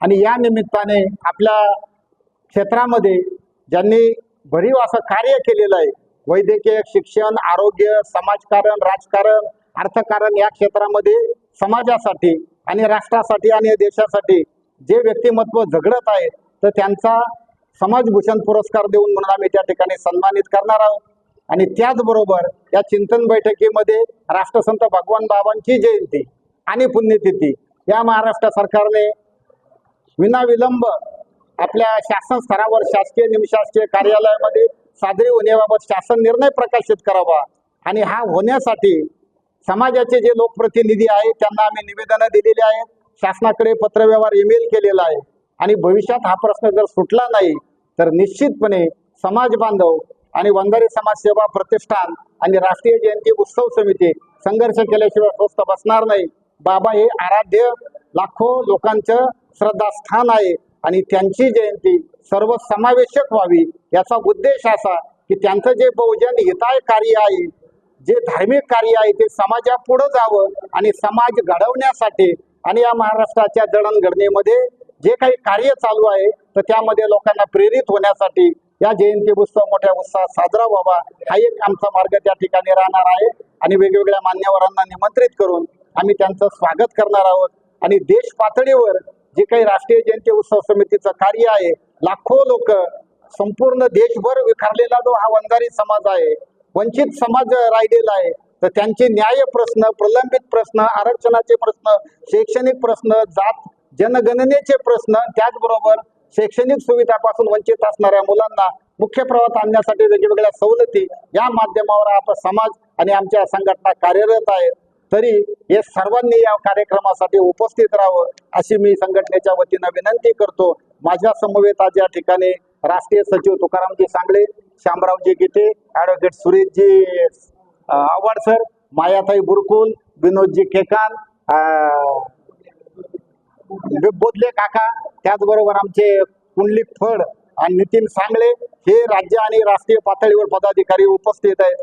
आणि या निमित्ताने आपल्या क्षेत्रामध्ये ज्यांनी भरीव असं कार्य केलेलं आहे वैद्यकीय शिक्षण आरोग्य समाजकारण राजकारण अर्थकारण या क्षेत्रामध्ये समाजासाठी आणि राष्ट्रासाठी आणि देशासाठी जे व्यक्तिमत्व झगडत आहेत तर त्यांचा समाजभूषण पुरस्कार देऊन म्हणून आम्ही त्या ठिकाणी सन्मानित करणार आहोत. आणि त्याचबरोबर या चिंतन बैठकीमध्ये राष्ट्रसंत भगवान बाबांची जयंती आणि पुण्यतिथी या महाराष्ट्र सरकारने विनाविलंब आपल्या शासन स्तरावर शासकीय निमशासकीय कार्यालयामध्ये साजरी होण्याबाबत शासन निर्णय प्रकाशित करावा. आणि हा होण्यासाठी समाजाचे जे लोकप्रतिनिधी आहेत त्यांना आम्ही निवेदनं दिलेली आहेत. शासनाकडे पत्रव्यवहार ईमेल केलेला आहे. आणि भविष्यात हा प्रश्न जर सुटला नाही तर निश्चितपणे समाज बांधव आणि वंगारी समाज सेवा प्रतिष्ठान आणि राष्ट्रीय जयंती उत्सव समिती संघर्ष केल्याशिवाय स्वस्थ बसणार नाही. बाबा हे आराध्य लाखो लोकांचं श्रद्धास्थान आहे आणि त्यांची जयंती सर्व समावेशक व्हावी याचा उद्देश असा की त्यांचं जे बहुजन हिताय कार्य आहे जे धार्मिक कार्य आहे ते समाजापुढं जावं आणि समाज घडवण्यासाठी आणि या महाराष्ट्राच्या जडणघडणीमध्ये जे काही कार्य चालू आहे तर त्यामध्ये लोकांना प्रेरित होण्यासाठी या जयंती उत्सव मोठ्या उत्साहात साजरा व्हावा. हा एक आमचा मार्ग त्या ठिकाणी राहणार आहे आणि वेगवेगळ्या मान्यवरांना निमंत्रित करून आम्ही त्यांचं स्वागत करणार आहोत. आणि देश पातळीवर जे काही राष्ट्रीय जयंती उत्सव समितीचं कार्य आहे लाखो लोक संपूर्ण देशभर विखरलेला जो हा वंजारी समाज आहे वंचित समाज राहिलेला आहे तर त्यांचे न्याय प्रश्न प्रलंबित प्रश्न आरक्षणाचे प्रश्न शैक्षणिक प्रश्न जात जनगणनेचे प्रश्न त्याचबरोबर शैक्षणिक सुविधापासून वंचित असणाऱ्या मुलांना मुख्य प्रवाहात आणण्यासाठी वेगवेगळ्या सवलती या माध्यमावर आपण समाज आणि आमच्या संघटना कार्यरत आहेत तरी हे सर्वांनी या कार्यक्रमासाठी उपस्थित राहावं अशी मी संघटनेच्या वतीनं विनंती करतो. माझ्या समवेत आज या ठिकाणी राष्ट्रीय सचिव तुकारामजी सांगळे शामरावजी गिटे ॲडव्होकेट सुरेशजी आव्हाड सर मायाताई बुरकुल विनोदजी केकान अं, बोधले काका त्याचबरोबर आमचे कुंडली फड आणि नितीन सांगळे हे राज्य आणि राष्ट्रीय पातळीवर पदाधिकारी उपस्थित आहेत.